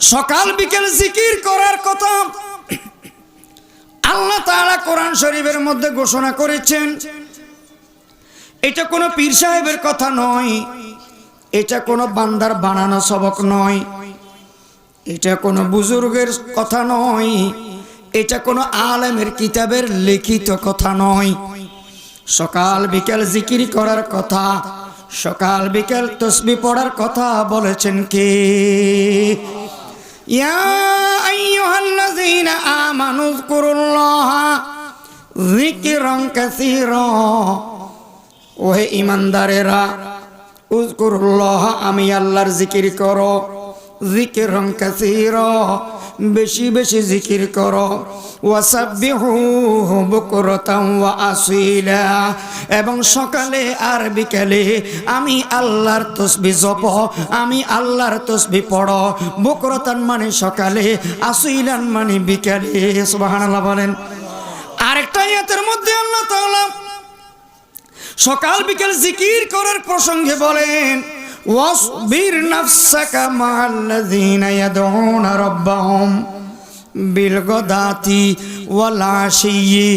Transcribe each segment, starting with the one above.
সকাল বিকেল জিকির করার কথা। আল্লাহ তাআলা কোরআন শরীফের মধ্যে ঘোষণা করেছেন, এটা কোনো পীর সাহেবের কথা নয়, এটা কোনো বান্দার বানানো সবক নয়, এটা কোনো বুজুর্গের কথা নয়, এটা কোনো আলেমের কিতাবের লিখিত কথা নয়। সকাল বিকেল জিকির করার কথা, সকাল বিকেল তসবি পড়ার কথা বলেছেন কে? ইয়া আইয়ুহাল্লাযীনা আমানু যকুরুল্লাহা যিকরান কাসীরা। ওহে ইমানদারেরা উজকুরুল্লাহ আমি আল্লাহর জিকির করো। জিকিরং কাসীরা। বেশি বেশি জিকির করো। এবং সকালে আর বিকেলে আমি আল্লাহর তসবি জপ, আমি আল্লাহর তসবি পড়ো। বুকরাতান মানে সকালে, আসীলান মানে বিকালে। সুবহানাল্লাহ বলেন। আরেকটা ইয়াতের মধ্যে আল্লাহ তাআলা সকাল বিকেল জিকির করার প্রসঙ্গে বলেন নাফসাকা মাআল্লাযীনা ইয়াদউনা রাব্বাহুম বিল গদাতি ওয়াল আশিয়ি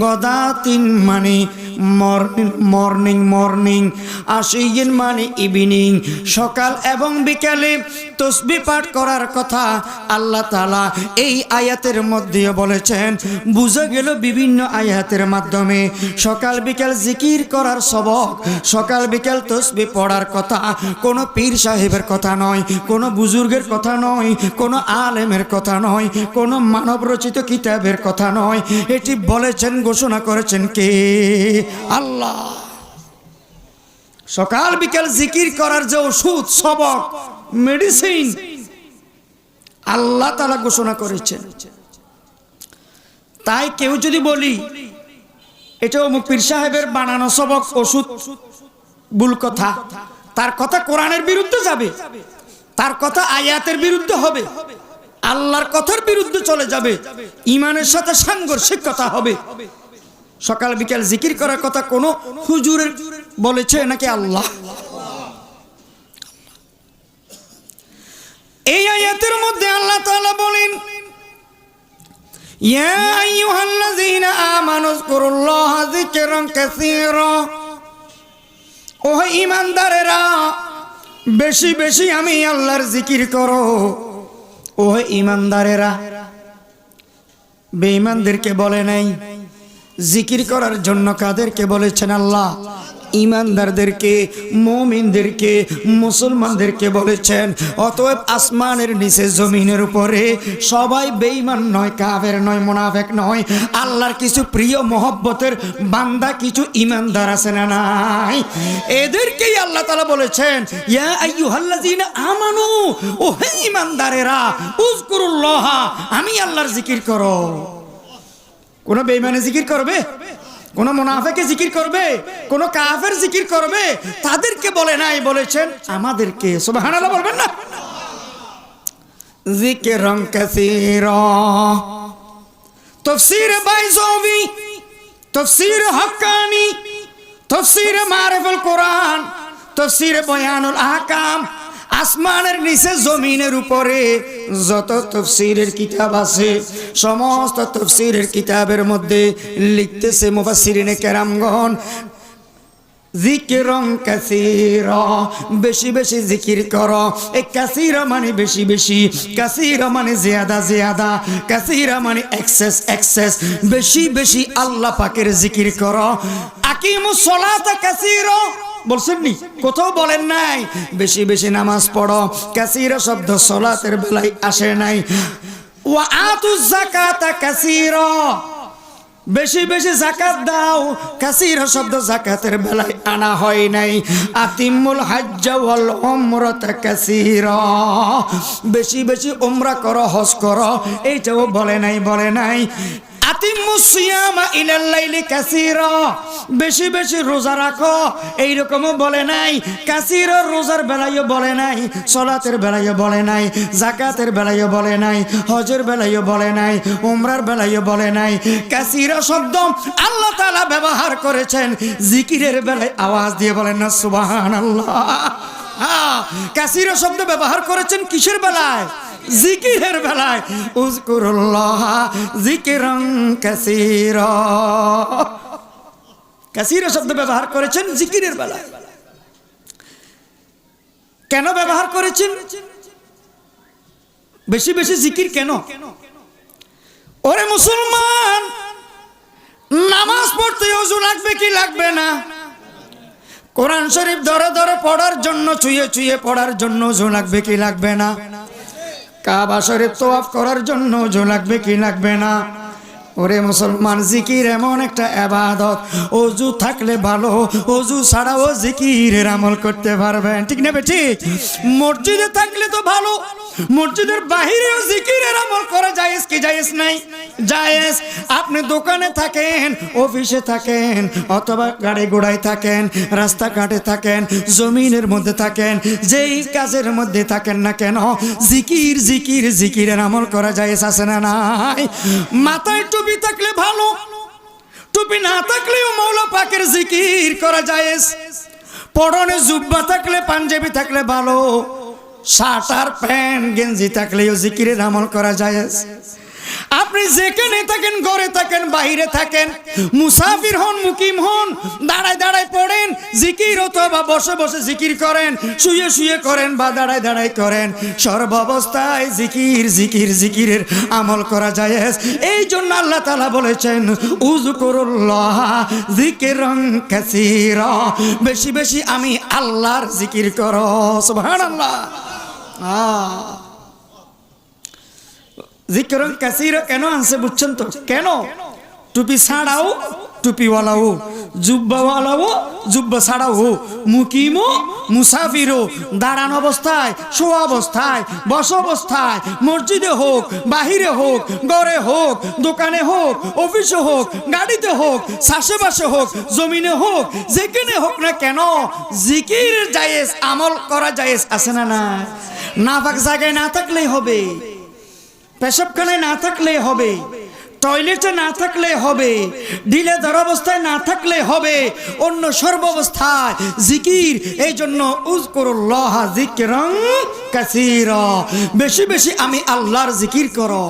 গদাতিন মানে মর্নিং মর্নিং মর্নিং, আশিয়িন মানে ইভিনিং সকাল এবং বিকালে তসবি পাঠ করার কথা আল্লাহ তালা এই আয়াতের মধ্যে বলেছেন। বুঝে গেল বিভিন্ন আয়াতের মাধ্যমে সকাল বিকাল জিকির করার সবক, সকাল বিকাল তসবি পড়ার কথা কোনো পীর সাহেবের কথা নয়, কোনো বুজুর্গের কথা নয়, কোনো আলেমের কথা নয়, কোনো মানব রচিত কিতাবের কথা নয়। এটি বলেছেন, ঘোষণা করেছেন কে? আল্লাহ। সকাল বিকাল জিকির করার যে ওষুধ, সবক মেডিসিন আল্লাহ তালা ঘোষণা করেছেন। তাই কেউ যদি বলি, এটা অমুক পীর সাহেবের বানানো সবক ওষুধ, ভুল কথা। তার কথা কোরআনের বিরুদ্ধে যাবে, তার কথা আয়াতের বিরুদ্ধে হবে, আল্লাহর কথার বিরুদ্ধে চলে যাবে, ইমানের সাথে সাংঘর্ষিক কথা হবে। সকাল বিকাল জিকির করার কথা কোন হুজুরের বলেছে নাকি আল্লাহ? এই আয়াতের মধ্যে আল্লাহ তাআলা বলেন, ইয়া আইয়ুহাল্লাযীনা আমানু যকুরুল্লাহা যিকরান কাসীরা। ও ঈমানদারেরা, বেশি বেশি আমি আল্লাহর জিকির করো। ও ঈমানদারেরা, বেঈমানদেরকে বলে নাই জিকির করার জন্য কাদেরকে বলেছেন আল্লাহ? ইমানদারদেরকে, মমিনদেরকে, মুসলমানদেরকে বলেছেন, অতএব আসমানের নিচে জমিনের উপরে সবাই বেইমান নয়, কাফের নয়, মোনাফেক নয়, আল্লাহর কিছু প্রিয় মহব্বতের বান্দা কিছু ইমানদার আছে না নাই? এদেরকেই আল্লাহ তালা বলেছেন আমানু ও হে ইমানদারেরা, উযকুরুল্লাহ, আমি আল্লাহর জিকির করো। কোন বেইমানে জিকির করবে? কোন মুনাফেকে জিকির করবে? কোন কাফের জিকির করবে? তাদেরকে বলে নাই, বলেছেন, আমাদেরকে। সুবহানাল্লাহ বলবেন না? জিকিরং কাসীরা। তফসির বাইজাবি, তফসির হক্কানি, তফসির মারিফুল কোরআন, তফসির বয়ানুল আহকাম আসমানের নিচে, জমিনের উপরে যত তফসিরের কিতাব আছে, সমস্ত তফসিরের কিতাবের মধ্যে লিখতেছে মুফাসসিরিনে কেরামগণ জিকিরং কাসির বেশি বেশি জিকির কর। এই কাসির মানে বেশি বেশি, কাসির মানে জিয়াদা জিয়াদা, কাসির মানে এক্সেস এক্সেস। বেশি বেশি আল্লাহ পাকের জিকির কর। আকিমু সলাতা কাসির। বলছেন নি কোথাও বলেন নাই। বেশি বেশি নামাজ পড়ো। কাসির শব্দ সলাতের বেলায় আসে নাই। ওয়া আতু জাকাতা কাসিরা। বেশি বেশি জাকাত দাও। কাসির শব্দ জাকাতের বেলায় আনা হয় নাই। আতিমুল হাজ্জ ওয়াল উমরাতা কাসিরা। বেশি বেশি উমরা করো, হজ করো। এইটাও বলে নাই বলে নাই। বেশি বেশি রোজা রাখো। এইরকমও বলে নাই। কাসির রোজার বেলায়ও বলে নাই। সলাতের বেলায়ও বলে নাই। জাকাতের বেলায়ও বলে নাই। হজের বেলায়ও বলে নাই। উমরার বেলায়ও বলে নাই। কাসির শব্দ আল্লাহ তাআলা ব্যবহার করেছেন। জিকিরের বেলায় আওয়াজ দিয়ে বলেন না, সুবহানাল্লাহ। হ্যাঁ শব্দ ব্যবহার করেছেন কিসের বেলায়? জিকিরের বেলায়। উজকুরুল্লাহ জিকিরং কাসীর। কাসীর শব্দ ব্যবহার করেছেন জিকিরের বেলায়। কেন ব্যবহার করেছেন? বেশি বেশি জিকির কেন? ওরে মুসলমান, নামাজ পড়তে অজু লাগবে কি লাগবে না? কোরআন শরীফ ধরে ধরে পড়ার জন্য, চুয়ে চুয়ে পড়ার জন্য অজু লাগবে কি লাগবে না? কাবা শরীফ তোয়াফ করার জন্য অজু লাগবে কি লাগবে না? ওরে মুসলমান, জিকির এমন একটা আবাদত। অজু থাকলে ভালো, অজু ছাড়াও জিকিরের আমল করতে পারবেন। ঠিক না ঠিক মসজিদে থাকলে তো ভালো, মসজিদের বাহিরেও জিকিরের আমল করা জায়েজ কি জায়েজ নাই? জায়েজ, আপনি দোকানে থাকেন, অফিসে থাকেন, অথবা গাড়ি ঘোড়ায় থাকেন, রাস্তাঘাটে থাকেন, জমিনের মধ্যে থাকেন, যেই কাজের মধ্যে থাকেন না কেন, জিকির জিকির, জিকিরের আমল করা জায়েজ আছে না নাই? মাথায় টুপি থাকলে ভালো, টুপি না থাকলেও মৌলা পাকের জিকির করা জায়েজ। পরনে জুব্বা থাকলে, পাঞ্জাবি থাকলে ভালো, শার্ট আর প্যান্ট, গেঞ্জি থাকলেও জিকিরের আমল করা যায় আপনি যেখানে থাকেন, ঘরে থাকেন বাইরে থাকেন, মুসাফির হন, মুকিম হন, দাঁড়ায় দাঁড়ায় পড়েন, জিকির অথবা বসে বসে জিকির করেন, শুয়ে শুয়ে করেন বা দাঁড়ায় দাঁড়ায় করেন, সর্বাবস্থায় জিকির জিকির, জিকিরের আমল করা যায় এই জন্য আল্লাহ তালা বলেছেন উজু করুল্লাহ জিকির বেশি বেশি আমি আল্লাহর জিকির করো, সুবহানাল্লাহ। আল্লাহ জিকরং কাসির কেন আনছে বুঝছেন তো? কেন? টুপি ছাড়াও টুপিওয়ালাও, জুব্বাওয়ালাও জুব্বা ছাড়াও মুকিমো মুসাফিরও। দাঁড়ান অবস্থায়, শোয়া অবস্থায়, বস অবস্থায়, মসজিদে হোক, বাহিরে হোক ঘরে হোক, দোকানে হোক, অফিসে হোক, গাড়িতে হোক চাষে হোক, জমিনে হোক, যেখানে হোক না কেন, জিকির জায়েজ, আমল করা জায়েজ আছে না না নাফাক জায়গায় না থাকলেই হবে। পেশাবখানায় না থাকলে হবে, টয়লেটে না থাকলে হবে ঢিলে ধর অবস্থায় না থাকলে হবে, অন্য সর্বাবস্থায় জিকির এই জন্য উজ করুল্লাহ জিকিরং কাসির। বেশি বেশি আমি আল্লাহর জিকির করো।